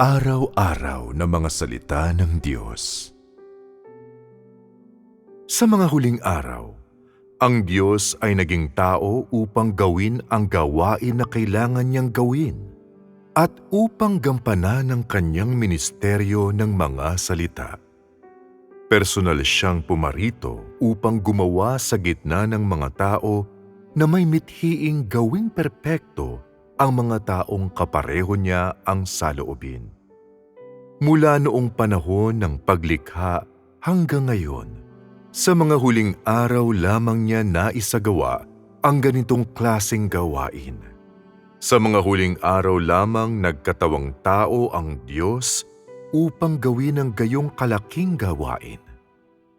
Araw-araw na mga salita ng Diyos. Sa mga huling araw, ang Diyos ay naging tao upang gawin ang gawain na kailangan niyang gawin at upang gampanan ang kanyang ministeryo ng mga salita. Personal siyang pumarito upang gumawa sa gitna ng mga tao na may mithiing gawing perpekto ang mga taong kapareho niya ang saloobin. Mula noong panahon ng paglikha hanggang ngayon, sa mga huling araw lamang niya naisagawa ang ganitong klaseng gawain. Sa mga huling araw lamang nagkatawang tao ang Diyos upang gawin ang gayong kalaking gawain.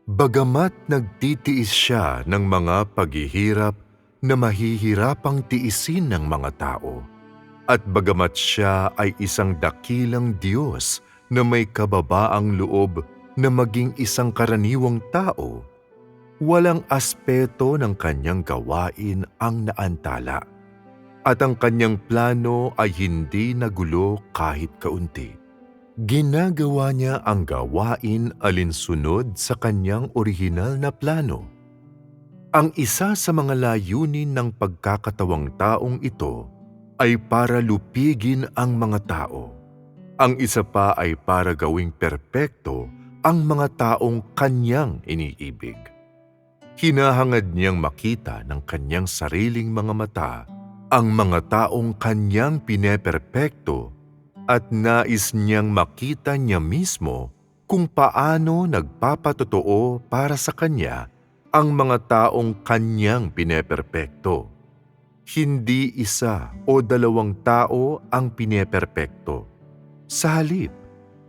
Bagamat nagtitiis siya ng mga paghihirap na mahihirapang tiisin ng mga tao, at bagamat siya ay isang dakilang Diyos na may kababaang loob na maging isang karaniwang tao, walang aspeto ng kanyang gawain ang naantala. At ang kanyang plano ay hindi nagulo kahit kaunti. Ginagawa niya ang gawain alinsunod sa kanyang orihinal na plano. Ang isa sa mga layunin ng pagkakatawang taong ito ay para lupigin ang mga tao. Ang isa pa ay para gawing perpekto ang mga taong kanyang iniibig. Hinahangad niyang makita ng kanyang sariling mga mata ang mga taong kanyang pineperpekto at nais niyang makita niya mismo kung paano nagpapatotoo para sa kanya ang mga taong kanyang pineperpekto hindi isa o dalawang tao ang pineperpekto. Sa halip,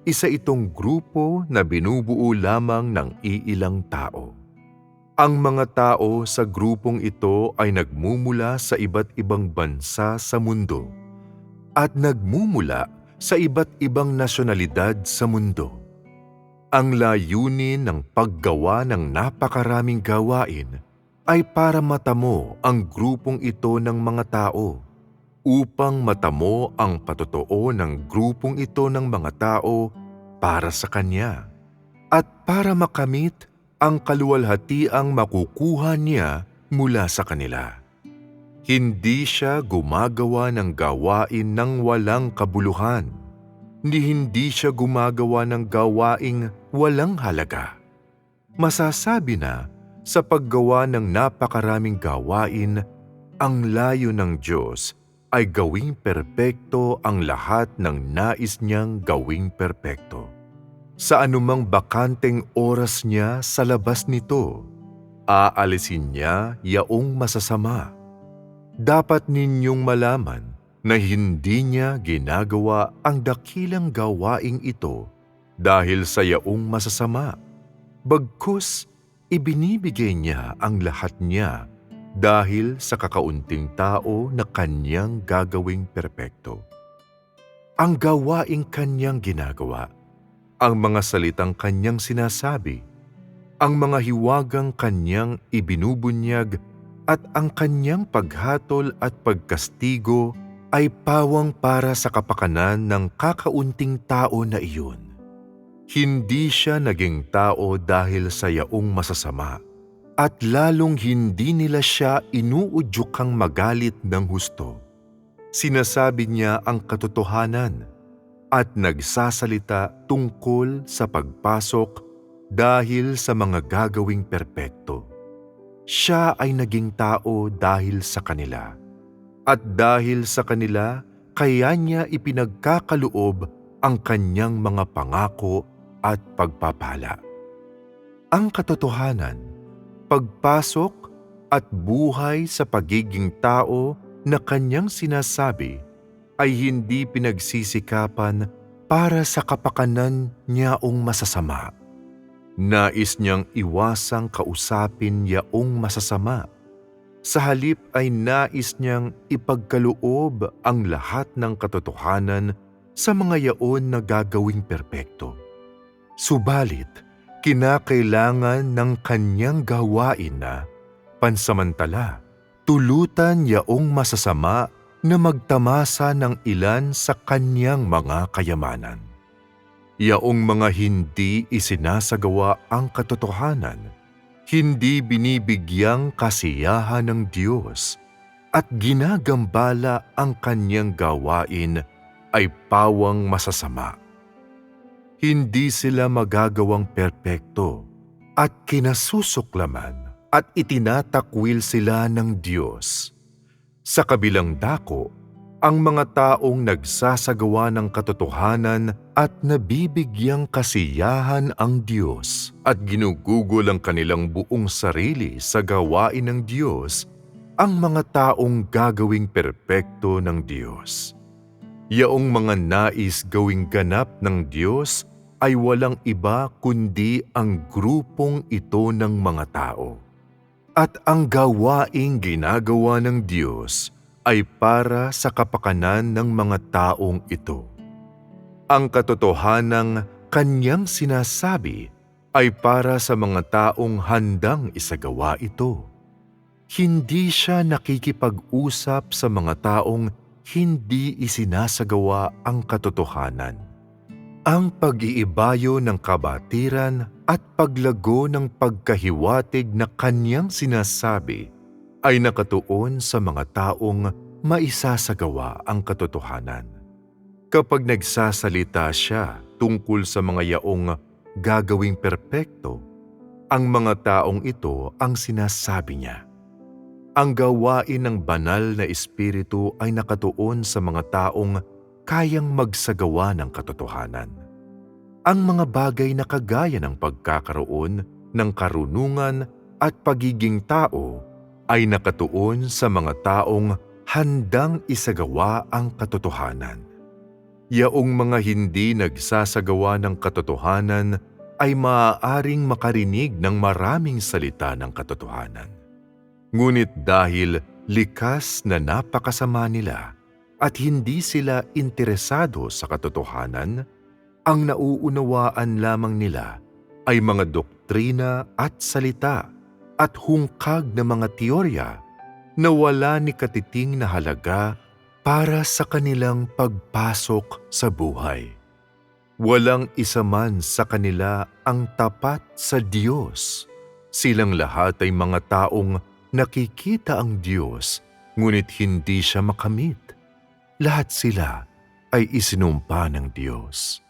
isa itong grupo na binubuo lamang ng iilang tao. Ang mga tao sa grupong ito ay nagmumula sa iba't ibang bansa sa mundo at nagmumula sa iba't ibang nasyonalidad sa mundo. Ang layunin ng paggawa ng napakaraming gawain ay para matamo ang grupong ito ng mga tao upang matamo ang patotoo ng grupong ito ng mga tao para sa Kanya at para makamit ang kaluwalhatiang makukuha niya mula sa kanila. Hindi siya gumagawa ng gawain ng walang kabuluhan, ni hindi siya gumagawa ng gawaing walang halaga. Masasabi na sa paggawa ng napakaraming gawain, ang layo ng Diyos ay gawing perpekto ang lahat ng nais niyang gawing perpekto. Sa anumang bakanteng oras niya sa labas nito, aalisin niya yaong masasama. Dapat ninyong malaman na hindi niya ginagawa ang dakilang gawaing ito dahil sa yaong masasama. Bagkus ibinibigay niya ang lahat niya dahil sa kakaunting tao na kanyang gagawing perpekto. Ang gawaing kanyang ginagawa, ang mga salitang kanyang sinasabi, ang mga hiwagang kanyang ibinubunyag at ang kanyang paghatol at pagkastigo ay pawang para sa kapakanan ng kakaunting tao na iyon. Hindi siya naging tao dahil sa yaong masasama at lalong hindi nila siya inuudyukang magalit ng husto. Sinasabi niya ang katotohanan at nagsasalita tungkol sa pagpasok dahil sa mga gagawing perpekto. Siya ay naging tao dahil sa kanila. At dahil sa kanila, kaya niya ipinagkakaloob ang kanyang mga pangako at pagpapala. Ang katotohanan, pagpasok at buhay sa pagiging tao na kanyang sinasabi ay hindi pinagsisikapan para sa kapakanan niyaong masasama. Nais niyang iwasang kausapin yaong masasama. Sa halip ay nais niyang ipagkaloob ang lahat ng katotohanan sa mga yaon na gagawing perpekto. Subalit, kinakailangan ng kanyang gawain na pansamantala, tulutan yaong masasama na magtamasa ng ilan sa kanyang mga kayamanan. Yaong mga hindi isinasagawa ang katotohanan, hindi binibigyang kasiyahan ng Diyos at ginagambala ang kanyang gawain ay pawang masasama. Hindi sila magagawang perpekto at kinasusuklaman at itinatakwil sila ng Diyos. Sa kabilang dako, ang mga taong nagsasagawa ng katotohanan at nabibigyang kasiyahan ang Diyos at ginugugol ang kanilang buong sarili sa gawain ng Diyos, ang mga taong gagawing perpekto ng Diyos. Yaong mga nais gawing ganap ng Diyos ay walang iba kundi ang grupong ito ng mga tao. At ang gawaing ginagawa ng Diyos ay para sa kapakanan ng mga taong ito. Ang katotohanang kanyang sinasabi ay para sa mga taong handang isagawa ito. Hindi siya nakikipag-usap sa mga taong hindi isinasagawa ang katotohanan. Ang pag-iibayo ng kabatiran at paglago ng pagkahiwatig na kanyang sinasabi ay nakatuon sa mga taong maisasagawa ang katotohanan. Kapag nagsasalita siya tungkol sa mga yaong gagawing perpekto, ang mga taong ito ang sinasabi niya. Ang gawain ng banal na espiritu ay nakatuon sa mga taong kayang magsagawa ng katotohanan. Ang mga bagay na kagaya ng pagkakaroon ng karunungan at pagiging tao ay nakatuon sa mga taong handang isagawa ang katotohanan. Yaong mga hindi nagsasagawa ng katotohanan ay maaaring makarinig ng maraming salita ng katotohanan. Ngunit dahil likas na napakasama nila at hindi sila interesado sa katotohanan, ang nauunawaan lamang nila ay mga doktrina at salita at hungkag na mga teorya na wala ni katiting na halaga para sa kanilang pagpasok sa buhay. Walang isa man sa kanila ang tapat sa Diyos. Silang lahat ay mga taong nakikita ang Diyos ngunit hindi siya makamit. Lahat sila ay isinumpa ng Diyos.